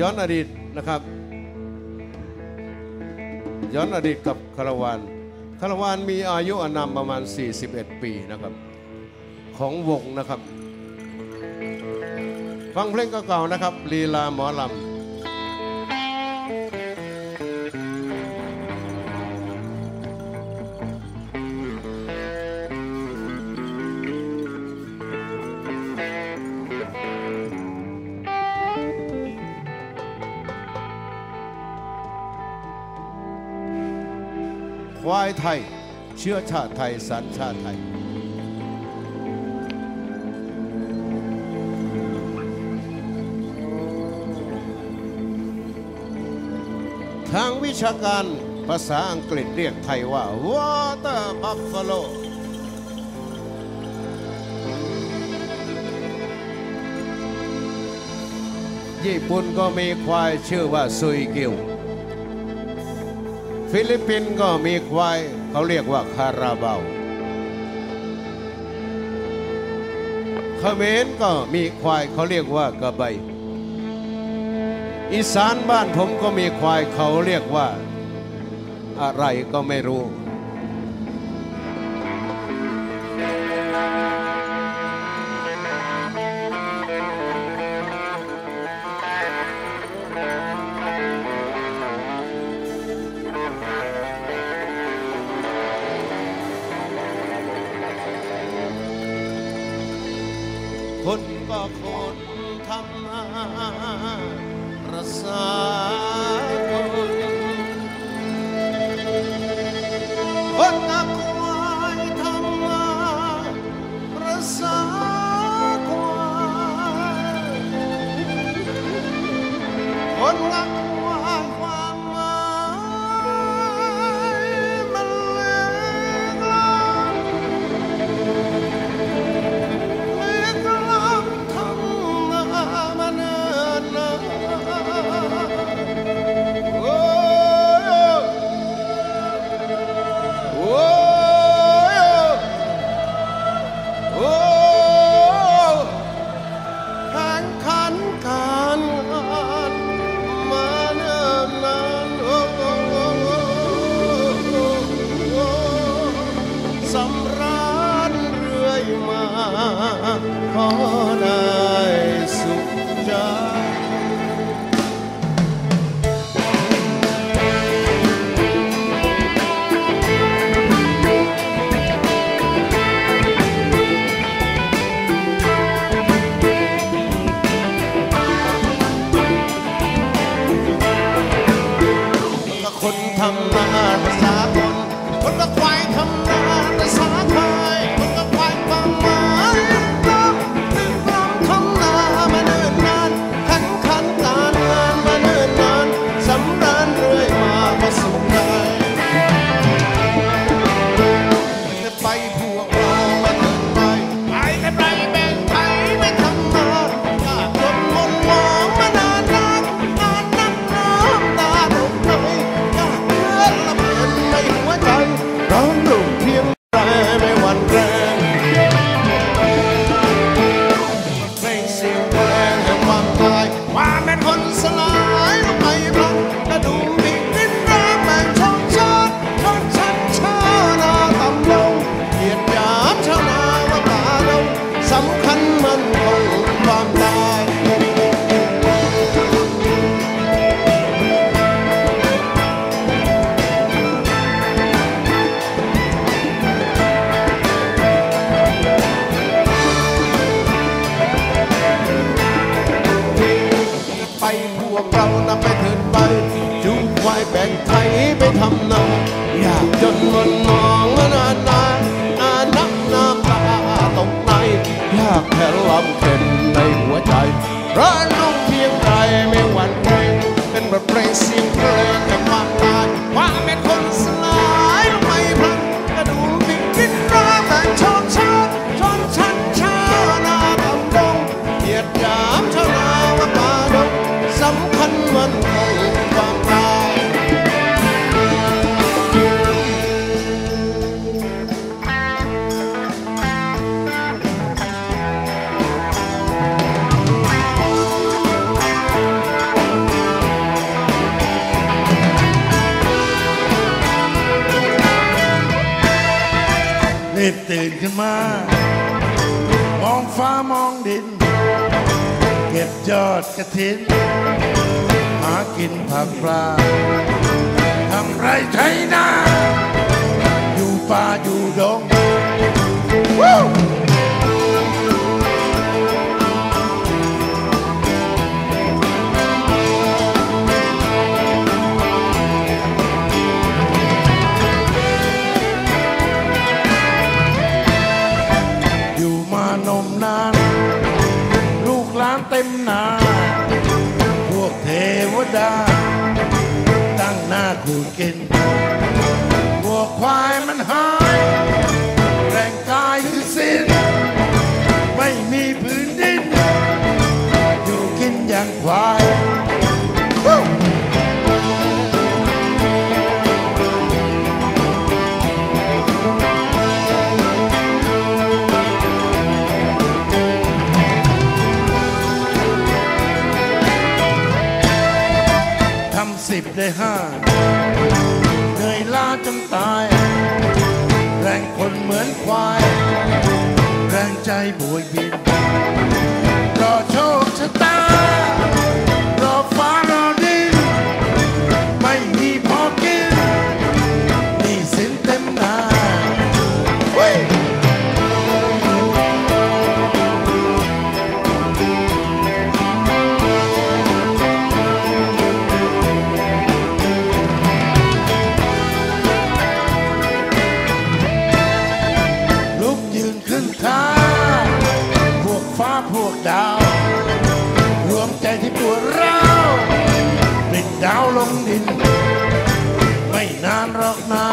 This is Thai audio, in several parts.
ย้อนอดีตนะครับ ย้อนอดีตกับคารวานคารวานมีอายุอนามประมาณ 41 ปีนะครับของวงนะครับ ฟังเพลงเก่าๆนะครับลีลาหมอลำ ควายไทย เชื้อชาติไทยสัญชาติไทย ทางวิชาการภาษาอังกฤษเรียกไทยว่า Water Buffalo ญี่ปุ่นก็มีควายชื่อว่าซุยเกียว ฟิลิปปินส์ก็มีควายเขาเรียกว่าคาราบาวเขมรก็มีควายเขาเรียกว่ากระใบอีสานบ้านผมก็มีควายเขาเรียกว่า อะไรก็ไม่รู้ ขอได้สุขใจคนทำงานภาษาคนคนละควายทำงานภาษาคน ดกระถิน หากินผักปลาทำไรไถนาอยู่ป่าอยู่ดง นาพวกเทวดา ตั้งหน้าขูดกินพวกควายมันหาย แรงกายคือสิ้น ได้ห้าเหนื่อยล้าจนตาย แรงคนเหมือนควาย แรงใจบวยบีานหรอกนะ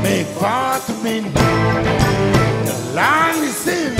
เมฆฟ้าทมินจะล้างให้สิ้น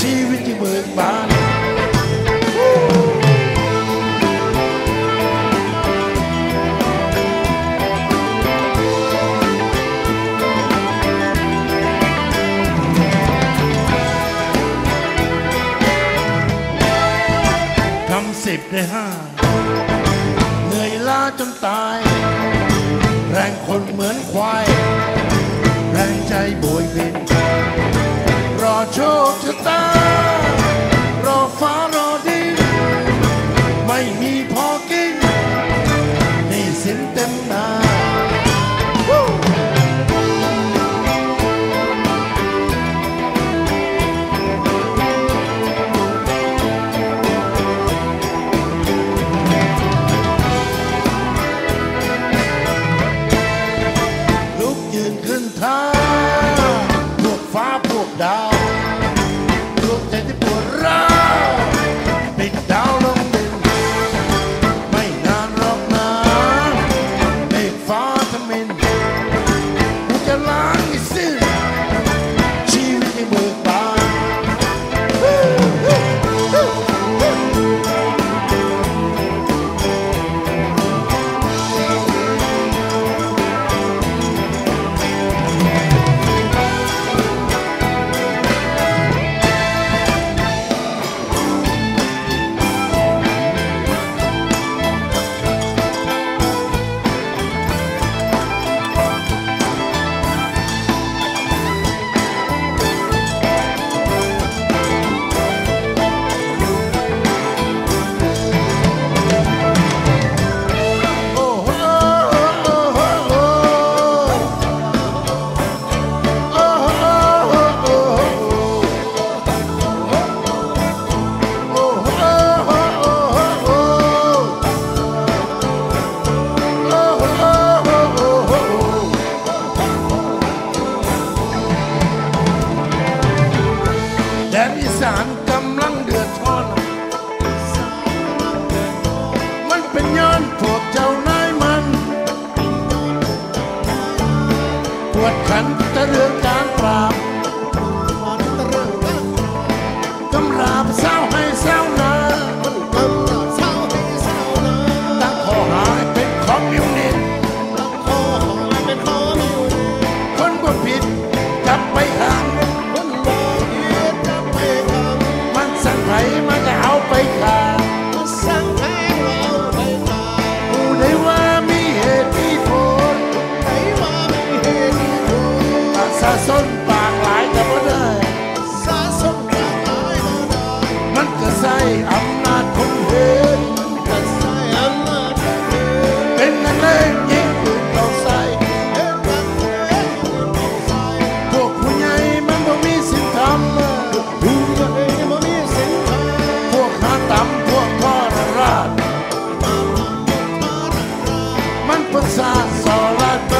ชีวิตที่เบิกบานทำสิบได้ห้าเหนื่อยล้าจนตาย แรงคนเหมือนควาย แรงใจบวยบิน รอโชคชะตา belong สะสมปากหลายก็บ่ได้สะสมปากหลายก็ได้มันก็ใส่อำนาจของเฮนก็ใส่อำนาจของเฮนเป็นนักเลงยิงปืนต้องใส่พวกผู้ใหญ่มันบ่มีสิทธิ์ทำผู้ใหญ่บ่มีสิทธิ์ทำพวกข้าต่ำพวกทอราชมันประสาทสอรัด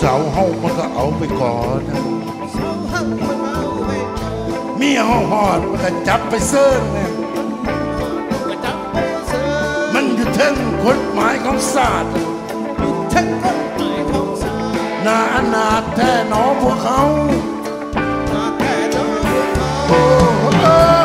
สาวเฮามันก็เอาไปก่อนนะเสาหักมันเอาไปเมียเฮาหอดมันก็จับไปเซิร์นเนี่ยก็จับไปเสือมันอยู่เทึงกฎหมายของศาสตร์ฉันก็ไหนของสาน่าอนาถแท้หนอพวกเขามาแค่น้องเขาโอ้เอ้